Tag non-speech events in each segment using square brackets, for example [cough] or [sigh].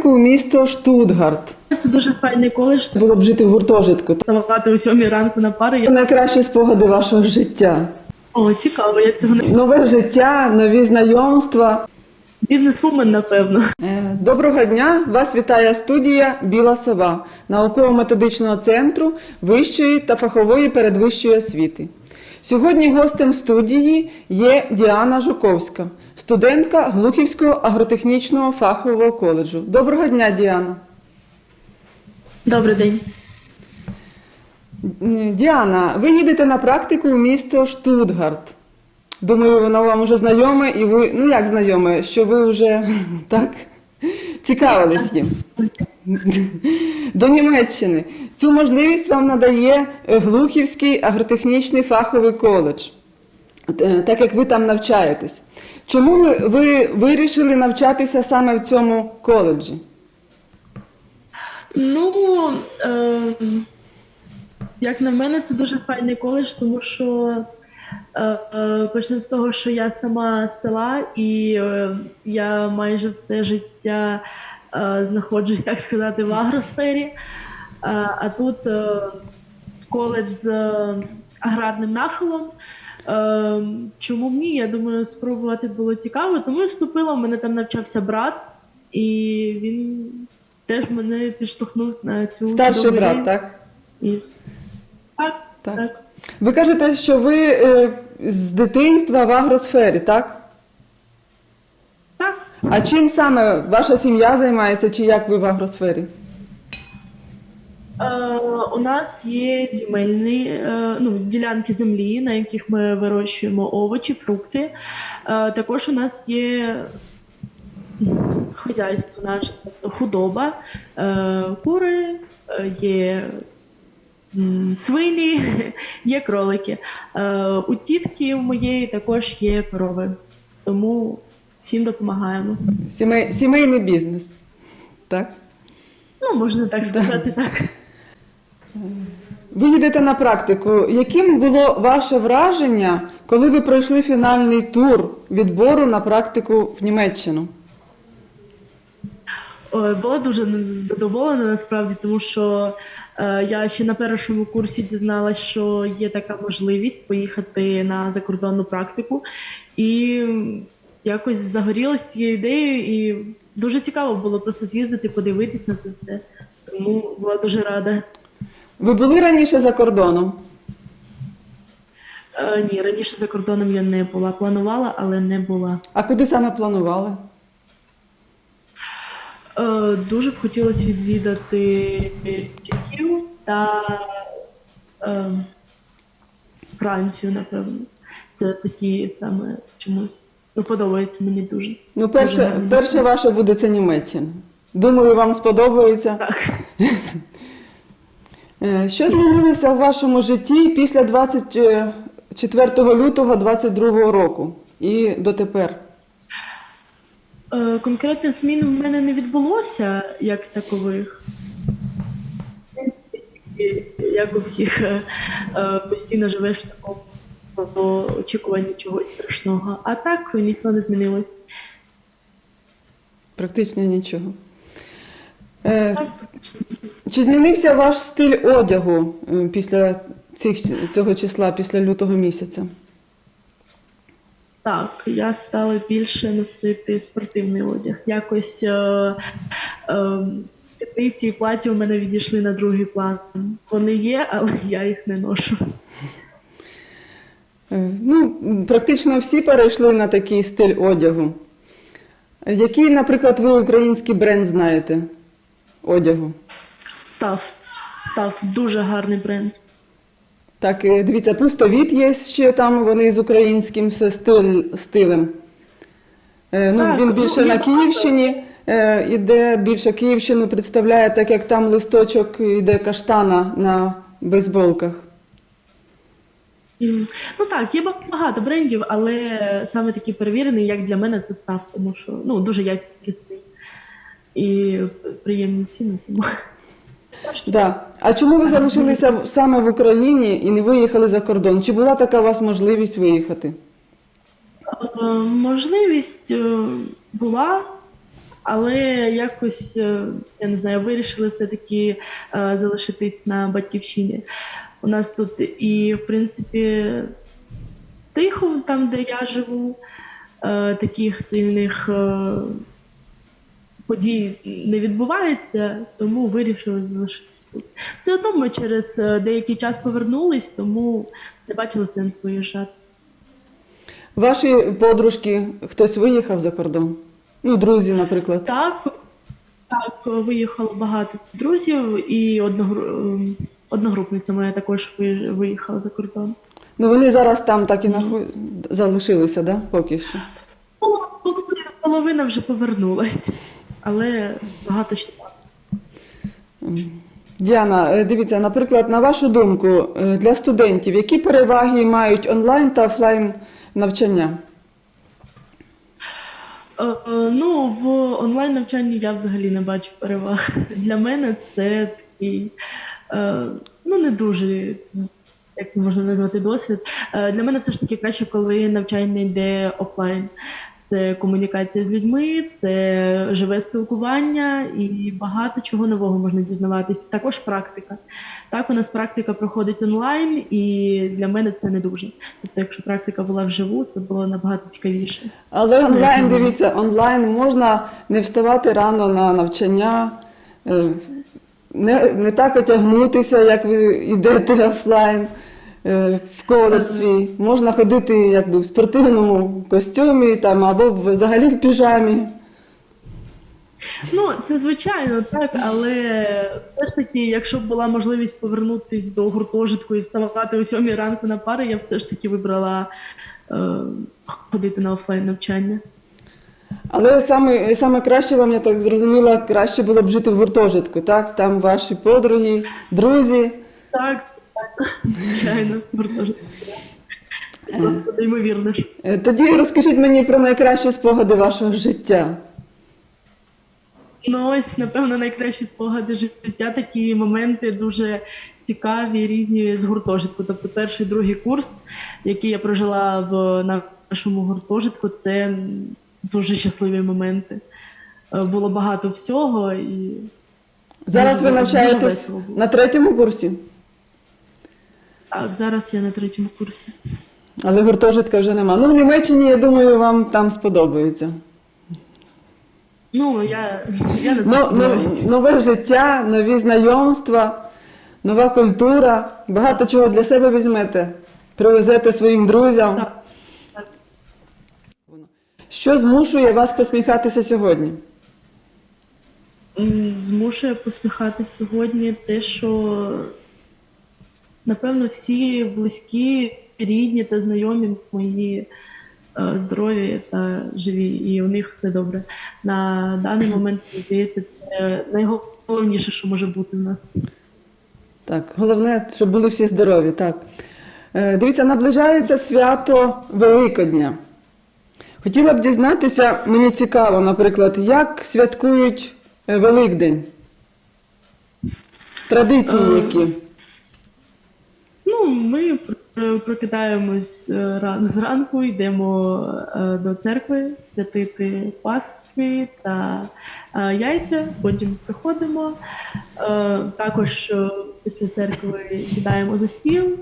практику в місто Штутгарт. Це дуже файний коледж. Було б жити в гуртожитку. Вставати о сьомій ранку на пари. Я... Найкращі спогади вашого життя. О, цікаво, я цього не Нове життя, нові знайомства. бізнесвумен, напевно. Е, Доброго дня! Вас вітає студія Біла Сова науково-методичного центру вищої та фахової передвищої освіти. Сьогодні гостем студії є Діана Жуковська, студентка Глухівського агротехнічного фахового коледжу. Доброго дня, Діана! Добрий день. Діана, ви їдете на практику в місто Штутгарт. Думаю, воно вам вже знайоме, і ви, ну як знайоме, що ви вже [laughs] так цікавились їм. До Німеччини. Цю можливість вам надає е, Глухівський агротехнічний фаховий коледж, е, так як ви там навчаєтесь. Чому ви, ви вирішили навчатися саме в цьому коледжі? Ну, е, як на мене, це дуже файний коледж, тому що е, е, почнемо з того, що я сама з села, і е, я майже все життя знаходжусь, так сказати, в агросфері. Е, а тут е, коледж з е, аграрним нахилом. Е, чому б ні? Я думаю, спробувати було цікаво. Тому і вступила. У мене там навчався брат, і він теж мене підштовхнув на цю Старший брат, так? І... Так, Так. так. Ви кажете, що ви е, з дитинства в агросфері, так? А чим саме ваша сім'я займається, чи як ви в агросфері? Е, у нас є земельні е, ну, ділянки землі, на яких ми вирощуємо овочі, фрукти. Е, також у нас є хазяйство наше, худоба, кури, є свині, [laughs] є кролики. Е, у тітки у моєї також є корови. Тому всім допомагаємо. Сімей, сімейний бізнес. Так? Ну, можна так сказати, так. Ви їдете на практику. Яким було ваше враження, коли ви пройшли фінальний тур відбору на практику в Німеччину? Ой, була дуже задоволена насправді, тому що е, я ще на першому курсі дізналась, що є така можливість поїхати на закордонну практику, і якось загорілась цією ідеєю, і дуже цікаво було просто з'їздити, подивитись на це все. Тому була дуже рада. Ви були раніше за кордоном? Е, ні, раніше за кордоном я не була. Планувала, але не була. А куди саме планували? Е, дуже б хотілося відвідати Чехію та е, Францію, напевно. Це такі саме чомусь ну, подобається мені дуже. Ну, перше, перше ваше буде це Німеччина. Думаю, вам сподобається. Так. [laughs] Е, Що змінилося в вашому житті після 24 лютого 2022 року і дотепер? Е, конкретних змін в мене не відбулося як такових. Як у всіх е, е, постійно живеш в такому очікуванні чогось страшного. А так нічого не змінилось. Практично нічого. Е, Чи змінився ваш стиль одягу е, після цих, цього числа, після лютого місяця? Так, я стала більше носити спортивний одяг. Якось е, е, спідниці і платі у мене відійшли на другий план. Вони є, але я їх не ношу. Е, Ну, практично всі перейшли на такий стиль одягу. Який, наприклад, ви український бренд знаєте одягу? Став. Став дуже гарний бренд. Так, е, дивіться, пустовіт є ще там, вони з українським все стиль, стилем. Е, Ну, Так, він ну, більше є на. Київщині е, іде, більше Київщину представляє, так як там листочок іде каштана на бейсболках. Ну так, є багато брендів, але саме такий перевірений, як для мене, це став, тому що ну, дуже якісний і приємні ціни. Тому. Да. А чому ви залишилися саме в Україні і не виїхали за кордон? Чи була така у вас можливість виїхати? Е, Можливість е, була, Але якось, е, я не знаю, вирішили все-таки е, залишитись на батьківщині. У нас тут і, в принципі, тихо, там, де я живу, е, таких сильних е, подій не відбувається, тому вирішили залишитись тут. Все одно ми через е, деякий час повернулись, тому не бачили сенс виїжджати. Ваші подружки, хтось виїхав за кордон? Ну, друзі, наприклад. Так, так, виїхало багато друзів, і одногру... одногрупниця моя також виїхала за кордон. Ну, вони зараз там так і нахо... залишилися, да? поки що. Ну, половина- вже повернулась, але багато ще. Діана, е, дивіться, наприклад, на вашу думку, е, для студентів, які переваги мають онлайн та офлайн навчання? Е, Ну, в онлайн навчанні я взагалі не бачу переваг. Для мене це такий, ну не дуже, як можна назвати, досвід. Е, Для мене все ж таки краще, коли навчання йде офлайн. Це комунікація з людьми, це живе спілкування і багато чого нового можна дізнаватись. Також практика. Так, у нас практика проходить онлайн, і для мене це не дуже. Тобто, якщо практика була вживу, це було набагато цікавіше. Але онлайн, дивіться, онлайн можна не вставати рано на навчання, е, не, не так одягнутися, як ви йдете [laughs] офлайн е, в коледж свій. Можна ходити якби в спортивному костюмі там, або взагалі в піжамі. Ну, це звичайно, так, але все ж таки, якщо б була можливість повернутися до гуртожитку і вставати о сьомій ранку на пари, я б все ж таки вибрала е, ходити на офлайн навчання. Але саме, саме краще вам, я так зрозуміла, краще було б жити в гуртожитку, так? Там ваші подруги, друзі. Так, так, звичайно, гуртожитку. Просто неймовірно. Е, Тоді розкажіть мені про найкращі спогади вашого життя. Ну ось, напевно, найкращі спогади життя, такі моменти дуже цікаві, різні з гуртожитку. Тобто перший другий курс, який я прожила в нашому гуртожитку, це дуже щасливі моменти. Е, Було багато всього і Зараз ви навчаєтесь на третьому курсі, так, зараз я на третьому курсі. але гуртожитка вже нема. Ну, в Німеччині, я думаю, вам там сподобається. Ну, я, я на це Ну, нове життя, нові знайомства, нова культура. Багато чого для себе візьмете, привезете своїм друзям. Так. Що змушує вас посміхатися сьогодні? Змушує посміхатися сьогодні те, що напевно всі близькі, рідні та знайомі мої е, здорові та живі, і у них все добре. На даний [clears throat] момент здається, це найголовніше, що може бути в нас. Так, головне, щоб були всі здорові. Так. Е, Дивіться, наближається свято Великодня. Хотіла б дізнатися, мені цікаво, наприклад, як святкують е, Великдень? Традиції Е, які? Ну, ми е, прокидаємось е, зранку, йдемо е, до церкви святити Пасхи та е, яйця, потім приходимо. Е, Також е, після церкви сідаємо за стіл.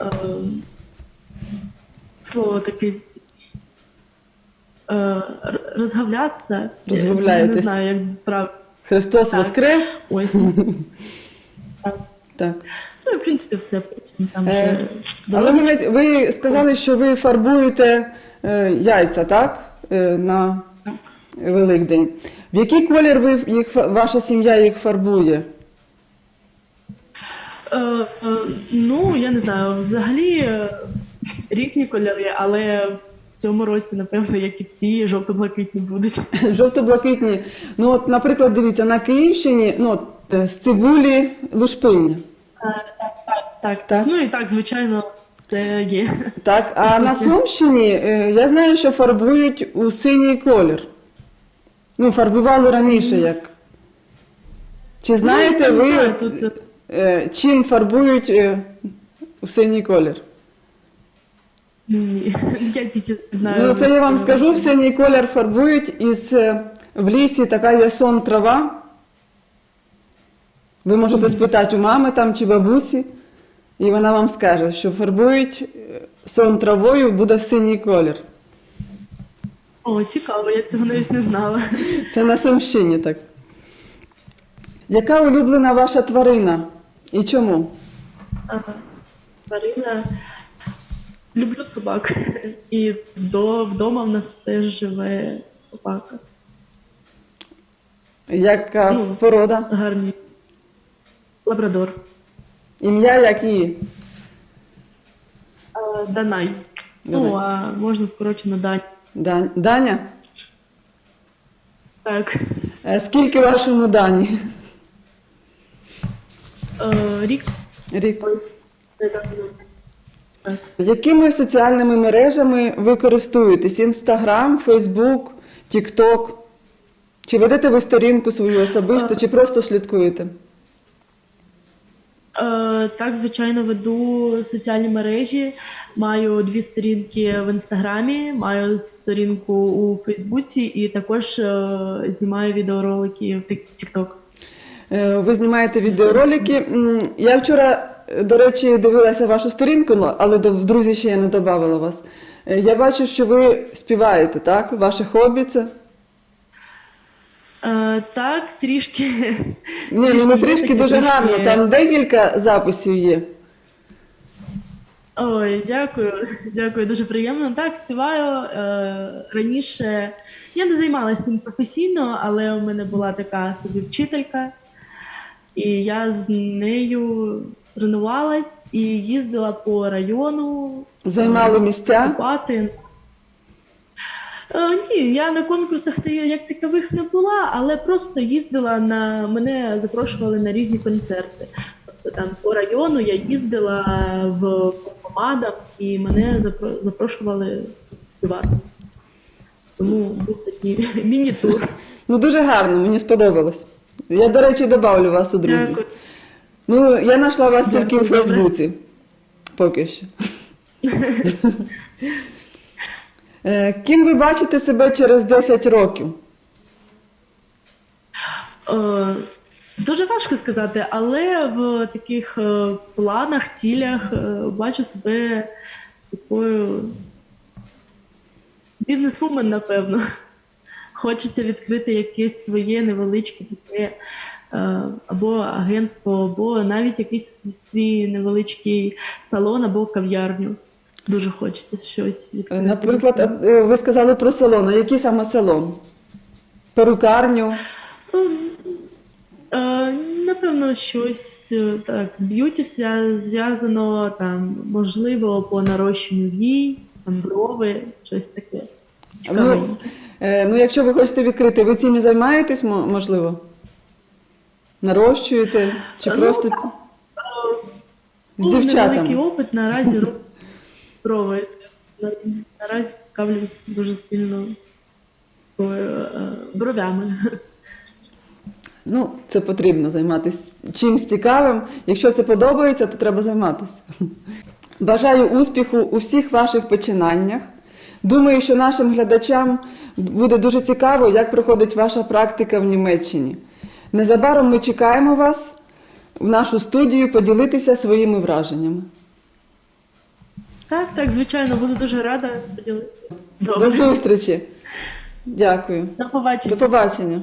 Е, Слово таке. Е, р- Я Розгавляєтесь. Не знаю, як правильно. Христос так. Воскрес? Ось. Так. Так. Ну, і, в принципі, все потім там Е, вже Але мене, ви сказали, що ви фарбуєте е, яйця, так? Е, на Великдень. В який колір ви їх, ваша сім'я їх фарбує? Е, е, ну, я не знаю, взагалі е, різні кольори, але цьому році, напевно, як і всі, жовто-блакитні будуть. [laughs] Жовто-блакитні. Ну, от, наприклад, дивіться, на Київщині ну, от, е, з цибулі лушпиння. Так, Так. Ну і так, звичайно, це є. Так, а на Сумщині е, я знаю, що фарбують у синій колір. Ну, фарбували раніше як. Чи знаєте Ну, ви, не тут, е, чим фарбують е, у синій колір? Ні, я тільки знаю. Ну, це я вам скажу, в синій колір фарбують із е, в лісі така є сон трава. Ви можете спитати у мами там чи бабусі, і вона вам скаже, що фарбують е, сон травою, буде синій колір. О, цікаво, я цього навіть не знала. Це на Сумщині так. Яка улюблена ваша тварина? І чому? А, Марина. Люблю собак. І до, вдома в нас теж живе собака. Яка Ну. порода? Гарний. Лабрадор. Ім'я як її? А, Данай. Данай. Ну, а можна скорочено Дань. Дань- Даня? Так. Е, Скільки вашому Дані? Е, рік Рік. ось недавно. Якими соціальними мережами ви користуєтесь? Інстаграм, Фейсбук, Тікток? Чи ведете ви сторінку свою особисту, чи просто слідкуєте? Е, так, звичайно, веду соціальні мережі. Маю дві сторінки в інстаграмі, маю сторінку у Фейсбуці і також е, знімаю відеоролики в Тік- Тікток. Е, Ви знімаєте відеоролики. М, Я вчора, до речі, дивилася вашу сторінку, ну, але до- в друзі ще я не додавала вас. Е, Я бачу, що ви співаєте, так? Ваше хобі це? Е, так, трішки. Ні, ну не трішки дуже гарно. Там декілька записів є. Ой, дякую, дякую, дуже приємно. Так, співаю. Е, раніше я не займалася цим професійно, але у мене була така собі вчителька, і я з нею тренувалась і їздила по району. Займали місця. виступати. Е, ні, я на конкурсах та- як такових не була, але просто їздила на мене запрошували на різні концерти. Тобто там по району я їздила в по командах і мене запро- запрошували співати. Тому був такий [laughs] міні-тур. Ну дуже гарно, мені сподобалось. Я, до речі, добавлю вас у друзі. Дякую. Ну, я знайшла вас тільки в. Фейсбуці. Поки що. [laughs] Е, Ким ви бачите себе через 10 років? Е, Дуже важко сказати, але в таких е, планах, цілях е, бачу себе такою бізнесвумен, напевно. Хочеться відкрити якесь своє невеличке таке або агентство, або навіть якийсь свій невеличкий салон або кав'ярню. Дуже хочеться щось Е, відкрити. Наприклад, е, ви сказали про салон. А який саме салон? Перукарню? Е, Напевно, щось е, так з б'юті зв'язано, там, можливо, по нарощенню вій, там брови, щось таке. Ну, е, ну, якщо ви хочете відкрити, ви цим і займаєтесь, мо- можливо? Нарощуєте? Чи Ну, просто це? З невеликий дівчатами? опит, наразі [laughs] роблю Наразі цікавлюсь дуже сильно е, бровями. Ну, це потрібно займатися чимсь цікавим. Якщо це подобається, то треба займатися. Бажаю успіху у всіх ваших починаннях. Думаю, що нашим глядачам буде дуже цікаво, як проходить ваша практика в Німеччині. Незабаром ми чекаємо вас в нашу студію поділитися своїми враженнями. Так, так, звичайно, буду дуже рада поділитися. До зустрічі! Дякую. До побачення. До побачення.